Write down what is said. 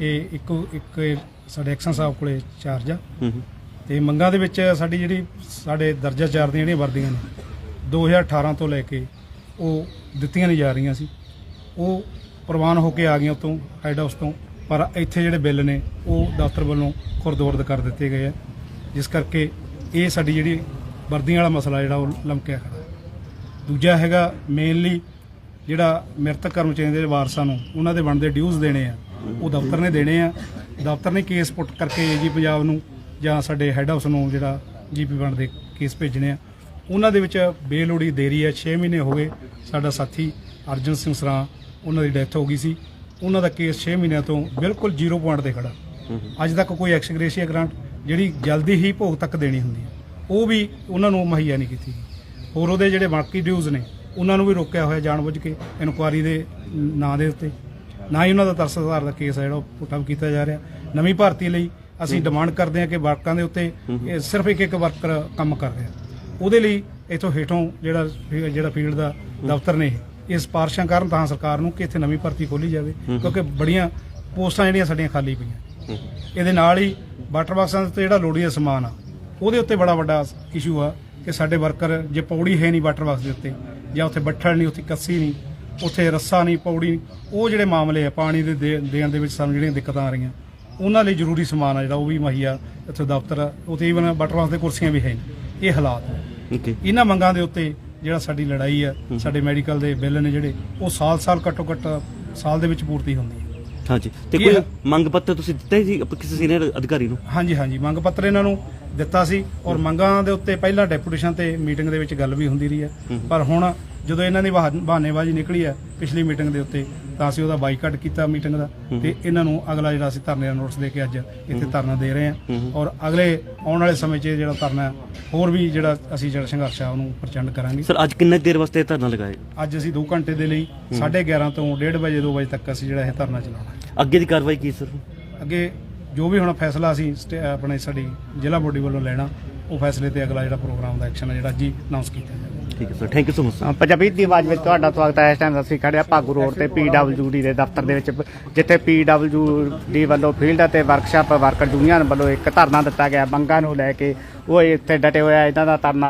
ਇਹ ਇੱਕੋ ਇੱਕ ਸਾਡੇ ਐਕਸ਼ਨ ਸਾਹਿਬ ਕੋਲੇ ਚਾਰਜ ਆ। ਹੂੰ ਹੂੰ। ਤੇ ਮੰਗਾਂ ਦੇ ਵਿੱਚ ਸਾਡੀ ਜਿਹੜੀ ਸਾਡੇ ਦਰਜਾ ਚਾਰ ਦੀਆਂ ਜਿਹੜੀਆਂ ਵਰਦੀਆਂ ਨੇ 2018 ਤੋਂ ਲੈ ਕੇ ਉਹ ਦਿੱਤੀਆਂ ਨਹੀਂ ਜਾ ਰਹੀਆਂ ਸੀ। ਉਹ ਪ੍ਰਵਾਨ ਹੋ ਕੇ ਆ ਗਈਆਂ ਉਤੋਂ ਹੈਡ ਹਾਊਸ ਤੋਂ। ਪਰ ਇੱਥੇ ਜਿਹੜੇ ਬਿੱਲ ਨੇ ਉਹ ਦਫ਼ਤਰ ਵੱਲੋਂ ਖੁਰਦਬੁਰਦ ਕਰ ਦਿੱਤੇ ਗਏ ਆ। ਜਿਸ ਕਰਕੇ ਇਹ ਸਾਡੀ ਜਿਹੜੀ ਵਰਦੀਆਂ ਵਾਲਾ ਮਸਲਾ ਜਿਹੜਾ ਉਹ ਲਮਕਿਆ ਖੜਾ। ਦੂਜਾ ਹੈਗਾ ਮੇਨਲੀ ਜਿਹੜਾ ਮ੍ਰਿਤਕ ਕਰਮਚਾਰੀਆਂ ਦੇ ਵਾਰਸਾਂ ਨੂੰ ਉਹਨਾਂ ਦੇ ਬਣਦੇ ਡਿਊਜ਼ ਦੇਣੇ ਆ। ਉਹ ਦਫ਼ਤਰ ਨੇ ਦੇਣੇ ਆ। ਦਫ਼ਤਰ ਨੇ ਕੇਸ ਪੁੱਟ ਕਰਕੇ ਜੀ ਪੰਜਾਬ ਨੂੰ ਜਾਂ ਸਾਡੇ ਹੈੱਡ ਹਾਊਸ ਨੂੰ ਜਿਹੜਾ ਜੀਪੀ ਬਣਦੇ ਕੇਸ ਭੇਜਣੇ ਆ। ਉਹਨਾਂ ਦੇ ਵਿੱਚ ਬੇਲੋੜੀ ਦੇਰੀ ਹੈ 6 ਮਹੀਨੇ ਹੋ ਗਏ। ਸਾਡਾ ਸਾਥੀ ਅਰਜਨ ਸਿੰਘ ਸਰਾਂ, ਉਹਨਾਂ ਦੀ ਡੈਥ ਹੋ ਗਈ ਸੀ। ਉਹਨਾਂ ਦਾ ਕੇਸ 6 ਮਹੀਨਿਆਂ ਤੋਂ ਬਿਲਕੁਲ ਜ਼ੀਰੋ ਪੁਆਇੰਟ ਤੇ ਖੜਾ। ਅੱਜ ਤੱਕ ਕੋਈ ਐਕਸਗ੍ਰੇਸ਼ੀਆ ਗ੍ਰਾਂਟ ਜਿਹੜੀ ਜਲਦੀ ਹੀ ਭੋਗ ਤੱਕ ਦੇਣੀ ਹੁੰਦੀ ਹੈ ਉਹ ਵੀ ਉਹਨਾਂ ਨੂੰ ਮੁਹੱਈਆ ਨਹੀਂ ਕੀਤੀ ਗਈ। ਹੋਰ ਉਹਦੇ ਜਿਹੜੇ ਬਾਕੀ ਡਿਊਜ਼ ਨੇ, ਉਹਨਾਂ ਨੂੰ ਵੀ ਰੋਕਿਆ ਹੋਇਆ ਜਾਣਬੁੱਝ ਕੇ ਇਨਕੁਆਰੀ ਦੇ ਨਾਂ ਦੇ ਉੱਤੇ। ਨਾ ਹੀ ਉਹਨਾਂ ਦਾ ਤਰਸ ਆਧਾਰ ਦਾ ਕੇਸ ਹੈ ਜਿਹੜਾ ਉਹ ਪੁੱਟਅਪ ਕੀਤਾ ਜਾ ਰਿਹਾ। ਨਵੀਂ ਭਰਤੀ ਲਈ ਅਸੀਂ ਡਿਮਾਂਡ ਕਰਦੇ ਹਾਂ ਕਿ ਵਰਕਾਂ ਦੇ ਉੱਤੇ ਇਹ ਸਿਰਫ ਇੱਕ ਇੱਕ ਵਰਕਰ ਕੰਮ ਕਰ ਰਿਹਾ। ਉਹਦੇ ਲਈ ਇਥੋਂ ਹੇਠੋਂ ਜਿਹੜਾ ਜਿਹੜਾ ਫੀਲਡ ਦਾ ਦਫ਼ਤਰ ਨੇ ਇਹ ਸਿਫਾਰਸ਼ਾਂ ਕਰਨ ਤਾਂ ਸਰਕਾਰ ਨੂੰ ਕਿ ਇੱਥੇ ਨਵੀਂ ਭਰਤੀ ਖੋਲੀ ਜਾਵੇ ਕਿਉਂਕਿ ਬੜੀਆਂ ਪੋਸਟਾਂ ਜਿਹੜੀਆਂ ਸਾਡੀਆਂ ਖਾਲੀ ਪਈਆਂ। ਇਹਦੇ ਨਾਲ ਹੀ ਵਾਟਰ ਬਾਕਸਾਂ ਦੇ ਉੱਤੇ ਜਿਹੜਾ ਲੋੜੀ ਦਾ ਸਮਾਨ ਆ ਉਹਦੇ ਉੱਤੇ ਬੜਾ ਵੱਡਾ ਇਸ਼ੂ ਆ ਕਿ ਸਾਡੇ ਵਰਕਰ ਜੇ ਪੌੜੀ ਹੈ ਨਹੀਂ ਵਾਟਰ ਬਾਕਸ ਦੇ ਉੱਤੇ ਜਾਂ ਉੱਥੇ ਬੱਠਲ ਨਹੀਂ ਉੱਥੇ ਕੱਸੀ ਨਹੀਂ ਉੱਥੇ ਰੱਸਾ ਨਹੀਂ ਪੌੜੀ ਉਹ ਜਿਹੜੇ ਮਾਮਲੇ ਆ ਪਾਣੀ ਦੇ ਦੇ- ਦੇਣ ਦੇ ਵਿੱਚ ਸਾਨੂੰ ਜਿਹੜੀਆਂ ਦਿੱਕਤਾਂ ਆ ਰਹੀਆਂ ਉਹਨਾਂ ਲਈ ਜ਼ਰੂਰੀ ਸਮਾਨ ਆ ਜਿਹੜਾ ਉਹ ਵੀ ਮੁਹੱਈਆ ਇੱਥੇ ਦਫ਼ਤਰ ਉੱਥੇ ਈਵਨ ਵਾਟਰ ਦੇ ਕੁਰਸੀਆਂ ਵੀ ਹੈ ਨਹੀਂ। ਇਹ ਹਾਲਾਤ ਨੇ। ਓਕੇ ਇਹਨਾਂ ਮੰਗਾਂ ਦੇ ਉੱਤੇ ਜਿਹੜਾ ਸਾਡੀ ਲੜਾਈ ਆ ਸਾਡੇ ਮੈਡੀਕਲ ਦੇ ਬਿੱਲ ਨੇ ਜਿਹੜੇ ਉਹ ਸਾਲ-ਸਾਲ ਘੱਟੋ-ਘੱਟ ਸਾਲ ਦੇ ਵਿੱਚ ਪੂਰਤੀ ਹੁੰਦੀ ਹੈ ਹਾਂਜੀ ਤੇ ਕੋਈ ਮੰਗ ਪੱਤਰ ਤੁਸੀਂ ਦਿੱਤਾ ਅਪ- ਕਿਸੇ ਸੀਨੀਅਰ ਅਧਿਕਾਰੀ ਨੂੰ? ਹਾਂਜੀ ਹਾਂਜੀ ਮੰਗ ਪੱਤਰ ਇਹਨਾਂ ਨੂੰ ਦਿੱਤਾ ਸੀ ਔਰ ਮੰਗਾਂ ਦੇ ਉੱਤੇ ਪਹਿਲਾਂ ਡੈਪੂਟੇਸ਼ਨ ਤੇ ਮੀਟਿੰਗ ਦੇ ਵਿੱਚ ਗੱਲ ਵੀ ਹੁੰਦੀ ਰਹੀ ਹੈ ਪਰ ਹੁਣ ਜਦੋਂ ਇਹਨਾਂ ਦੀ ਬਹਾ- ਬਹਾਨੇਬਾਜ਼ੀ ਨਿਕਲੀ ਹੈ ਪਿਛਲੀ ਮੀਟਿੰਗ ਦੇ ਉੱਤੇ ਤਾਂ ਅਸੀਂ ਉਹਦਾ ਬਾਈਕਾਟ ਕੀਤਾ ਮੀਟਿੰਗ ਦਾ ਤੇ ਇਹਨਾਂ ਨੂੰ ਅਗਲਾ ਜਿਹੜਾ ਅਸੀਂ ਧਰਨੇ ਦਾ ਨੋਟਿਸ ਦੇ ਕੇ ਅੱਜ ਇੱਥੇ ਧਰਨਾ ਦੇ ਰਹੇ ਹਾਂ। ਔਰ ਅਗਲੇ ਆਉਣ ਵਾਲੇ ਸਮੇਂ 'ਚ ਇਹ ਜਿਹੜਾ ਧਰਨਾ ਹੈ, ਹੋਰ ਵੀ ਜਿਹੜਾ ਅਸੀਂ ਜਿਹੜਾ ਸੰਘਰਸ਼ ਆ ਉਹਨੂੰ ਪ੍ਰਚੰਡ ਕਰਾਂਗੇ। ਸਰ ਅੱਜ ਕਿੰਨੇ ਦੇਰ ਵਾਸਤੇ ਇਹ ਧਰਨਾ ਲਗਾਏ ਅੱਜ ਅਸੀਂ 2 ਘੰਟੇ ਦੇ ਲਈ 11:30 ਤੋਂ 1:30 ਵਜੇ 2 ਵਜੇ ਤੱਕ ਅਸੀਂ ਜਿਹੜਾ ਇਹ ਧਰਨਾ ਚਲਾਉਣਾ ਅੱਗੇ ਦੀ ਕਾਰਵਾਈ ਕੀ ਸਰ? ਅੱਗੇ ਜੋ ਵੀ ਹੁਣ ਫੈਸਲਾ ਅਸੀਂ ਸਟੇ- ਆਪਣੇ ਸਾਡੀ ਜ਼ਿਲ੍ਹਾ ਬੋਡੀ ਵੱਲੋਂ ਲੈਣਾ ਉਹ ਫੈਸਲੇ ਤੇ ਅਗਲਾ ਜਿਹੜਾ ਪ੍ਰੋਗਰਾਮ ਦਾ ਐਕਸ਼ਨ ਹੈ ਜਿਹੜਾ ਜੀ ਅਨਾਉਂਸ ਕੀਤਾ ਜਾਵੇਗਾ ਠੀਕ ਹੈ sir thank you so much uh, Punjabi ਦੀ ਆਵਾਜ਼ ਵਿੱਚ ਤੁਹਾਡਾ ਸਵਾਗਤ ਹੈ। ਇਸ ਟਾਈਮ ਅਸੀਂ ਖੜੇ ਹਾਂ ਭਾਗੂ ਰੋਡ ਤੇ ਪੀਡਬਲਯੂਡੀ ਦੇ ਦਫ਼ਤਰ ਦੇ ਵਿੱਚ ਜਿੱਥੇ ਪੀਡਬਲਯੂਡੀ ਵੱਲੋਂ ਫੀਲਡ ਅਤੇ ਵਰਕਸ਼ਾਪ ਵਰਕਰ ਯੂਨੀਅਨ ਵੱਲੋਂ ਇੱਕ ਧਰਨਾ ਦਿੱਤਾ ਗਿਆ। ਮੰਗਾਂ ਨੂੰ ਲੈ ਕੇ ਉਹ ਇੱਥੇ ਡਟੇ ਹੋਏ ਆ। ਇਹਨਾਂ ਦਾ ਧਰਨਾ